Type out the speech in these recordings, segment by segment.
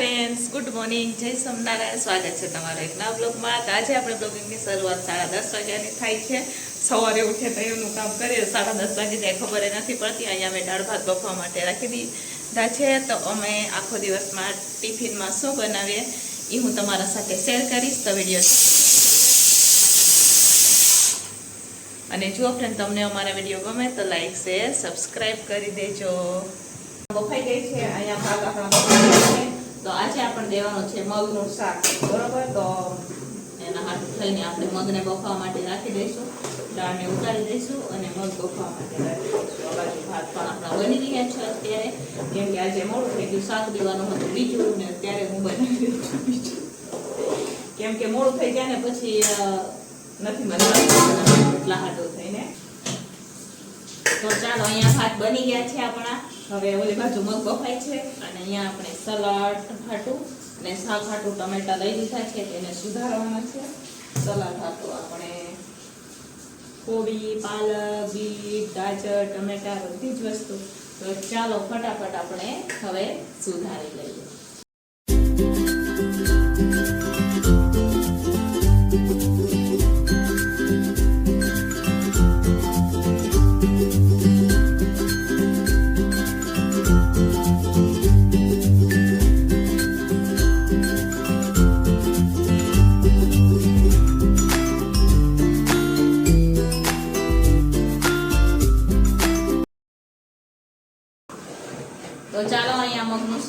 Friends good morning જય સોમનારાયણ. સ્વાગત છે તમારો એક નવા બ્લોગમાં. તો આજે આપણે બ્લોગિંગની શરૂઆત સાડા દસ વાગ્યાની થાય છે. સવારે ઉઠે તો એનું કામ કરીએ. સાડા દસ વાગે જાય, ખબર નથી પડતી. અહીંયા અમે દાળ ભાત બફવા માટે રાખી દીધા છે. તો અમે આખો દિવસમાં ટિફિનમાં શું બનાવીએ એ હું તમારા સાથે શેર કરીશ. તો વીડિયો અને જો ફ્રેન્ડ તમને અમારા વીડિયો ગમે તો લાઈક શેર સબસ્ક્રાઈબ કરી દેજો. બફાઈ ગઈ છે. અહીંયા ભાગ આપણા તો આજે આપણે દેવાનું છે મગનું શાક. બરોબર? તો એના હાથ થઈને આપણે મગને બફાવા માટે રાખી દઈશું. દાળને ઉતારી દઈશું અને મગ બફાવા માટે રાખી ભાત પણ આપણા બની રહ્યા છે અત્યારે. કેમ કે આજે મોડું થઈ ગયું. શાક દેવાનું હતું બીજું ને અત્યારે હું બનાવી છું બીજું. કેમ કે મોડું થઈ જાય ને પછી નથી મજા એટલા હાટો થઈને. તો ચાલો, અહીંયા ભાત બની ગયા છે આપણા. હવે ઓલી બાજુ મગ બફાય છે અને અહીંયા આપણે સલાડ હાટું અને શાક હાટું ટમેટા લઈ લીધા છે તેને સુધારવાના છે. સલાડ હાટું આપણે કોબી, પાલક, બીટ, ગાજર, ટમેટા બધી જ વસ્તુ. તો ચાલો ફટાફટ આપણે હવે સુધારી લઈએ.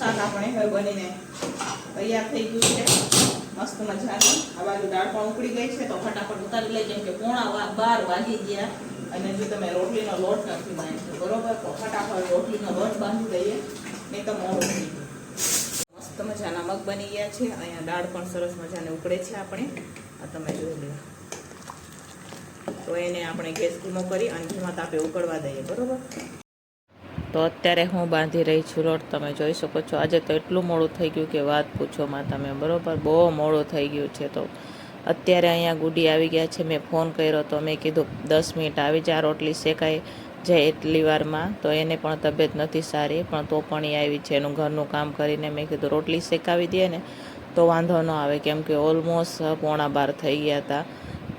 શાક આપણે હવે બનીને તૈયાર થઈ ગયું છે. મસ્ત મજાનું. આ બાજુ દાળ પણ ઉકળી ગઈ છે, તો ફટાફટ ઉતારી લઈ કેમ કે પોણા બાર વાગી ગયા અને જો તમે રોટલીનો લોટ નથી બાંધ્યો. બરોબર? તો ફટાફટ રોટલીનો લોટ બાંધી દઈએ, નહીં તો મોડું થઈ મસ્ત મજાના મગ બની ગયા છે. અહીંયા દાળ પણ સરસ મજાને ઉકળે છે આપણે. આ તમે જોઈ લો. તો એને આપણે ગેસ ધીમો કરી અને ધીમા તાપે ઉકળવા દઈએ. બરોબર? તો અત્યારે હું બાંધી રહી છું. લોટ તમે જોઈ શકો છો. આજે તો એટલું મોડું થઈ ગયું કે વાત પૂછો માં તમે, બરોબર? બહુ મોડું થઈ ગયું છે તો. અત્યારે અહીંયા ગુડી આવી ગયા છે. મેં ફોન કર્યો તો મેં કીધું, દસ મિનિટ આવી જા, રોટલી શેકાઈ જાય એટલી વારમાં. તો એને પણ તબિયત નથી સારી, પણ તો પણ એ આવી છે. એનું ઘરનું કામ કરીને મેં કીધું, રોટલી શેકાવી દે ને, તો વાંધો ન આવે. કેમ કે ઓલમોસ્ટ પોણા બાર થઈ ગયા હતા.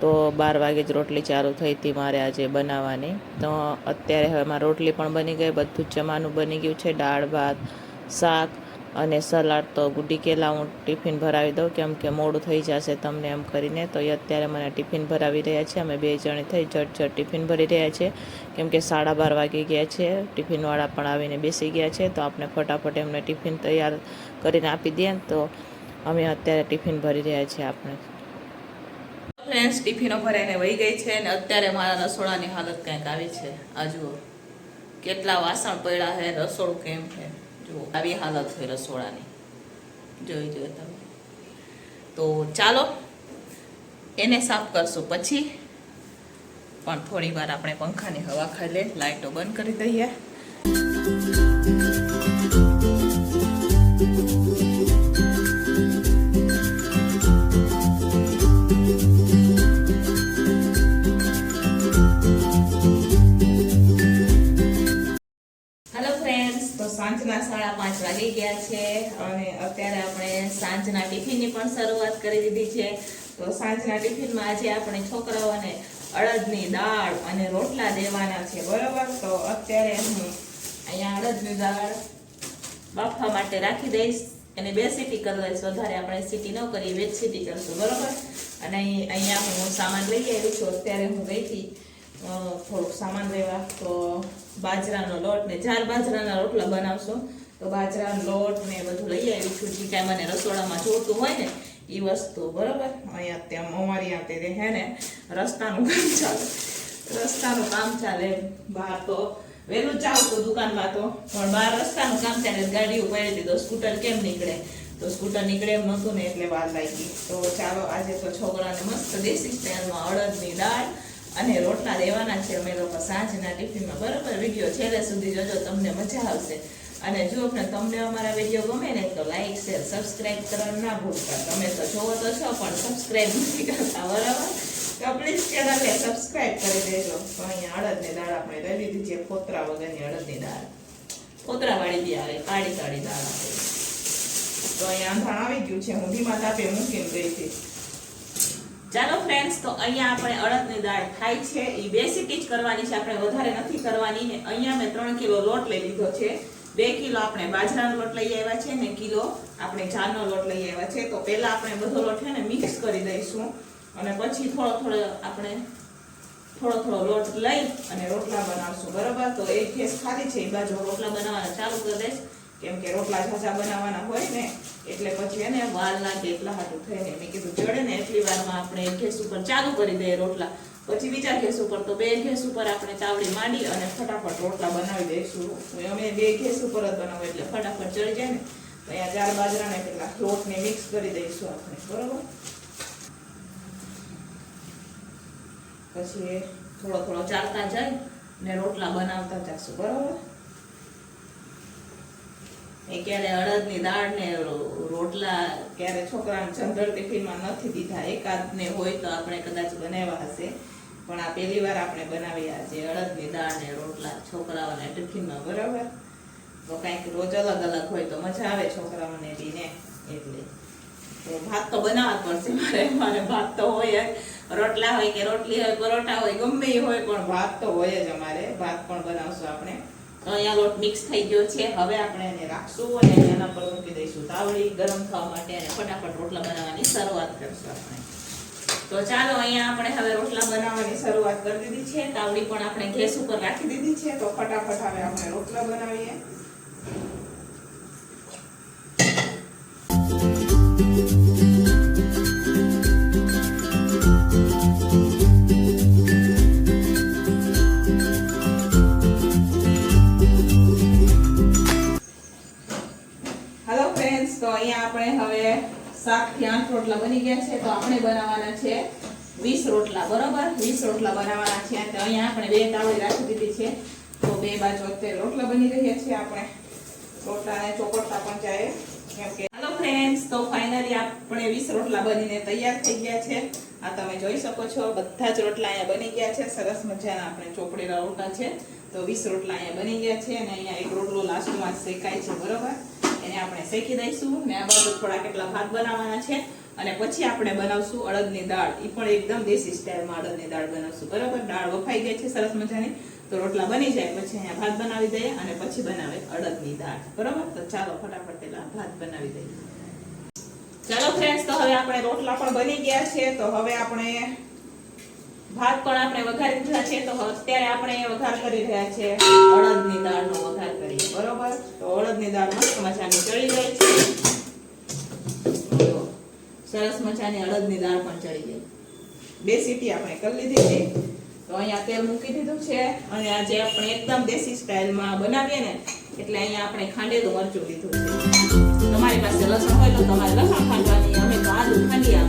તો બાર વાગે જ રોટલી ચાલુ થઈ હતી મારે આજે બનાવવાની. તો અત્યારે હવે મારી રોટલી પણ બની ગઈ, બધું જ જમાનું બની ગયું છે. દાળ, ભાત, શાક અને સલાડ તો ગુડી કેલા હું ટિફિન ભરાવી દઉં, કેમ કે મોડું થઈ જશે તમને એમ કરીને. તો એ અત્યારે મને ટિફિન ભરાવી રહ્યા છે. અમે બે જણી થઈ ઝટ ઝટ ટિફિન ભરી રહ્યા છે. કેમ કે સાડા બાર વાગી ગયા છે. ટિફિનવાળા પણ આવીને બેસી ગયા છે. તો આપણે ફટાફટ એમને ટિફિન તૈયાર કરીને આપી દઈએ તો અમે અત્યારે ટિફિન ભરી રહ્યા છીએ આપણે. ફ્રેન્ડ્સ, ટિફિનો ભરાઈને વહી ગઈ છે અને અત્યારે મારા રસોડાની હાલત કંઈક આવી છે. આ જુઓ, કેટલા વાસણ પડ્યા છે, રસોડું કેમ છે? જુઓ, આવી હાલત છે રસોડાની. જોઈ જોઈએ તમે. તો ચાલો, એને સાફ કરશું. પછી પણ થોડી વાર આપણે પંખાની હવા ખાઈ લે લાઇટો બંધ કરી દઈએ. સાડા પાંચ વાગી ગયા છે અને અત્યારે આપણે સાંજના ટિફિનની પણ શરૂઆત કરી દીધી છે. તો સાંજના ટિફિનમાં આજે આપણે છોકરાઓને અડદની દાળ અને રોટલા દેવાના છે, બરોબર? તો અત્યારે હું અહીંયા અડદની દાળ બાફવા માટે રાખી દઈશ એને બે સીટી કરી દઈશ. વધારે આપણે સીટી ન કરીએ, બે સીટી કરશું, બરોબર? અને અહીંયા હું સામાન લઈ આવી છું. અત્યારે હું ગઈ થોડુંક સામાન લેવા. તો બાજરાનો લોટ ને ચાર બાજરાના રોટલા બનાવશો. તો બાજરાનો લોટ ને બધું લઈ આવી છું. જે કાંઈ મને રસોડામાં જોતું હોય ને એ વસ્તુ, બરોબર? અહીંયા ત્યાં અમારી આ તે હે ને, રસ્તાનું કામ ચાલે. રસ્તાનું કામ ચાલે બહાર તો વહેલું જાઉં તો દુકાનમાં તો. પણ બહાર રસ્તાનું કામ ચાલે ગાડીઓ પડી હતી તો સ્કૂટર કેમ નીકળે? તો સ્કૂટર નીકળે એમ નહોતું ને, એટલે વાર લાગી. તો ચાલો, આજે તો છોકરાને મસ્ત દેશી સ્ટાઇલમાં અડદની દાળ અને રોટલા દેવાના છે. અમે લોકો સાંજના ટિફિનમાં, બરાબર? વીડિયો છેલ્લે સુધી જોજો, તમને મજા આવશે. અને જો આપણે તમને અમારા વીડિયો ગમે ને તો લાઈક શેર સબસ્ક્રાઇબ કરવાનું ના ભૂલતા. તમે તો જોવો તો છો, પણ સબસ્ક્રાઈબ નથી કરતા, બરાબર? તો પ્લીઝ ચેનલને સબસ્ક્રાઈબ કરી દેજો. તો અહીંયા અડદની દાળ આપણે લઈ લીધી છે ફોતરા વગરની અડદની દાળ. ફોતરા વાળી બી આવે, કાળી કાળી દાળ આવે. તો અહીંયા અંધાણ આવી ગયું છે, હું ધીમા તાપે મૂકીને ગઈ હતી. ચાલો ફ્રેન્ડ્સ તો અહીંયા આપણે અડદની દાળ થાય છે. એ બેસિક જ કરવાની છે, આપણે વધારે નથી કરવાની ને અહીંયા મેં ત્રણ કિલો લોટ લઈ લીધો છે. બે કિલો આપણે બાજરાનો લોટ લઈ આવ્યા છે ને કિલો આપણે ચાનો લોટ લઈ આવ્યા છે. તો પહેલાં આપણે બધો લોટ છે ને મિક્સ કરી દઈશું. અને પછી થોડો થોડો આપણે થોડો થોડો લોટ લઈ અને રોટલા બનાવશું. બરાબર? તો એ ગેસ ખાલી છે. એ બાજુ રોટલા બનાવવાના ચાલુ કરી દઈશ. કેમ કે રોટલા ઝાઝા બનાવવાના હોય ને, એટલે પછી એને વાલ લાગે એટલા હાટું થઈને મેં કીધું ચડે ને એટલી વારમાં આપણે ગેસ ઉપર ચાલુ કરી દઈએ રોટલા. પછી બીજા ગેસ ઉપર તો બે ગેસ ઉપર આપણે તાવડી માંડી અને ફટાફટ રોટલા બનાવી દઈશું. અમે બે ગેસ ઉપર જ બનાવું, એટલે ફટાફટ ચડી જાય ને અહીંયા ચાર બાજરાને કેટલા લોટને મિક્સ કરી દઈશું આપણે, બરોબર? પછી થોડો થોડો ચાલતા જાય ને રોટલા બનાવતા જશું, બરોબર? એ ક્યારે અડદની દાળ ને રોટલા ક્યારે છોકરાને જનરલ ટિફિનમાં નથી દીધા એકાદ ને હોય તો આપણે કદાચ બનાવ્યા હશે. પણ આ પહેલી વાર આપણે બનાવ્યા છે અડદની દાળ ને રોટલા, છોકરાઓને ટિફિનમાં, બરાબર? તો કાંઈક રોજ અલગ અલગ હોય તો મજા આવે છોકરાઓને બી ને, એટલે. તો ભાત તો બનાવવા પડશે, મારે મારે ભાત તો હોય રોટલા હોય કે રોટલી હોય, પરોઠા હોય, ગમે હોય, પણ ભાત તો હોય જ અમારે. ભાત પણ બનાવશું આપણે. અહીંયા લોટ મિક્સ થઈ ગયો છે. હવે આપણે એને રાખશું અને એના પર મૂકી દઈશું. તાવડી ગરમ થવા માટે અને ફટાફટ રોટલા બનાવવાની શરૂઆત કરશું આપણે. તો ચાલો અહીંયા આપણે હવે રોટલા બનાવવાની શરૂઆત કરી દીધી છે. તાવડી પણ આપણે ગેસ ઉપર રાખી દીધી છે. તો ફટાફટ હવે આપણે રોટલા બનાવીએ. હેલો તો અહીંયા આપણે હવે સાતથી આઠ રોટલા બની ગયા છે. તો આપણે બનાવવાના છે વીસ રોટલા, બરોબર? વીસ રોટલા બનાવવાના છે. તો અહીંયા આપણે બે તાવડી રાખી દીધી છે. તો બે બાજુ અત્યારે રોટલા બની રહ્યા છે. આપણે રોટલાને ચોપડતા પણ જાય હેલો ફ્રેન્ડ્સ તો ફાઇનલી આપણે વીસ રોટલા બનીને તૈયાર થઈ ગયા છે. આ તમે જોઈ શકો છો, બધા જ રોટલા અહીંયા બની ગયા છે. સરસ મજાના આપણે ચોપડેલા રોટલા છે. તો વીસ રોટલા અહીંયા બની ગયા છે અને અહીંયા એક રોટલો લાસ્ટમાં શેકાય છે, બરોબર? એને આપણે શેકી દઈશું. ને આ બાજુ થોડા કેટલા ભાત બનાવવાના છે. અને પછી આપણે બનાવશું અડદની દાળ. એ પણ એકદમ દેશી સ્ટાઇલમાં અડદની દાળ બનાવશું. બરાબર? દાળ વફાઈ ગઈ છે સરસ મજાની. તો રોટલા બની જાય, પછી અહીંયા ભાત બનાવી દઈએ અને પછી બનાવે અડદની દાળ. બરાબર? તો ચાલો ફટાફટ પેલા ભાત બનાવી દઈએ. ચાલો ફ્રેન્ડ્સ તો હવે આપણે રોટલા પણ બની ગયા છે. તો હવે આપણે ભાત પણ આપણે વઘારી દીધા છે, તો અત્યારે આપણે વઘાર કરી રહ્યા છે. અડદની દાળનો વઘાર કરીએ, બરોબર? તો અડદની દાળ મસ્ત મજાની ચડી ગઈ છે. સરસ મજાની અડદની દાળ પણ ચડી ગઈ. બે સીટી આપણે કરી લીધી છે. તો અહીંયા તેલ મૂકી દીધું છે અને આજે આપણે એકદમ દેશી સ્ટાઇલમાં બનાવીએ ને, એટલે અહીંયા આપણે ખાંડેલું મરચું લીધું છે. તમારી પાસે લસણ હોય તો તમારે લસણ ખાંડવાની, અમે તો આદુ ખાંડીએ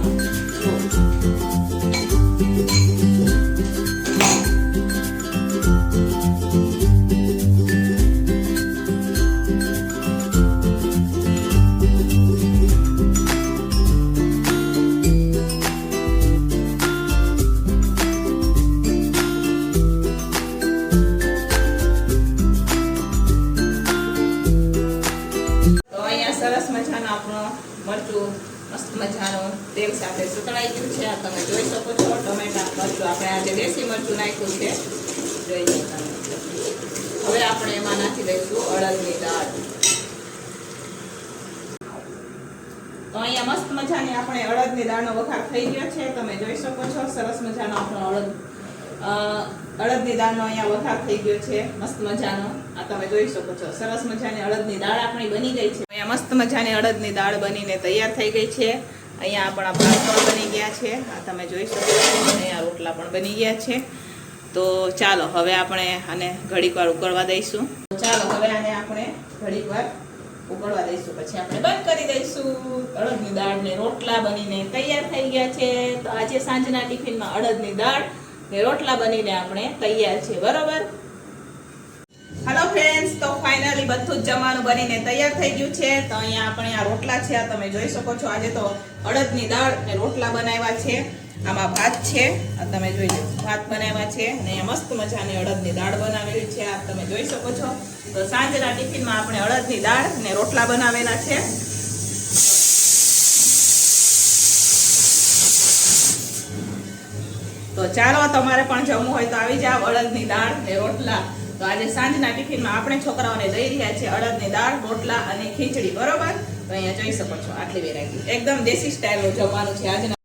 મરચું મસ્ત મજાનું તેલ સાથે સુતળાઈ ગયું છે. આ તમે જોઈ શકો છો ટમેટા મરચું આપણે આજે દેશી મરચું નાખ્યું છે. જોઈ લો તમે. હવે આપણે એમાં નાખી દઈશું અડદની દાળ. તો અહીંયા મસ્ત મજાની આપણે અડદની દાળનો વઘાર થઈ ગયો છે. તમે જોઈ શકો છો, સરસ મજાનો આપણો અડદ અડદની દાળનો અહીંયા વઘાર થઈ ગયો છે. મસ્ત મજાનો. આ તમે જોઈ શકો છો. સરસ મજાની અડદની દાળ આપણી બની ગઈ છે. અહીંયા મસ્ત મજાની અડદની દાળ બનીને તૈયાર થઈ ગઈ છે. અહીંયા આપણા ભાત પણ બની ગયા છે. આ તમે જોઈ શકો છો. અહીંયા રોટલા પણ બની ગયા છે. તો ચાલો, હવે આપણે આને ઘડીક વાર ઉકળવા દઈશું. ચાલો, હવે આને આપણે ઘડીક વાર ઉકળવા દઈશું. પછી આપણે બંધ કરી દઈશું. અડદની દાળ ને રોટલા બનીને તૈયાર થઈ ગયા છે. તો આજે સાંજના ટિફિનમાં અડદની દાળ રોટલા બનીને આપણે તૈયાર છે બરોબર? હેલો ફ્રેન્ડ્સ તો ફાઇનલી બધું જ જમવાનું બનીને તૈયાર થઈ ગયું છે. તો અહીંયા આપણે આ રોટલા છે, આ તમે જોઈ શકો છો. આજે તો અડદની દાળ ને રોટલા બનાવ્યા છે. આમાં ભાત છે, આ તમે જોઈ લો, ભાત બનાવ્યા છે. અને મસ્ત મજાની અડદની દાળ બનાવેલી છે, આ તમે જોઈ શકો છો. તો સાંજના ટિફિનમાં આપણે અડદની દાળ ને રોટલા બનાવેલા છે. તો ચાલો તમારે પણ જમવું હોય તો આવી જાવ અડદની દાળ ને રોટલા. તો આજે સાંજના ટિફિનમાં આપણે છોકરાઓને દઈ રહ્યા છે અડદની દાળ, રોટલા અને ખીચડી, બરોબર? તો અહીંયા જોઈ શકો છો આટલી વેરાયટી. એકદમ દેશી સ્ટાઇલનું જમવાનું છે આજના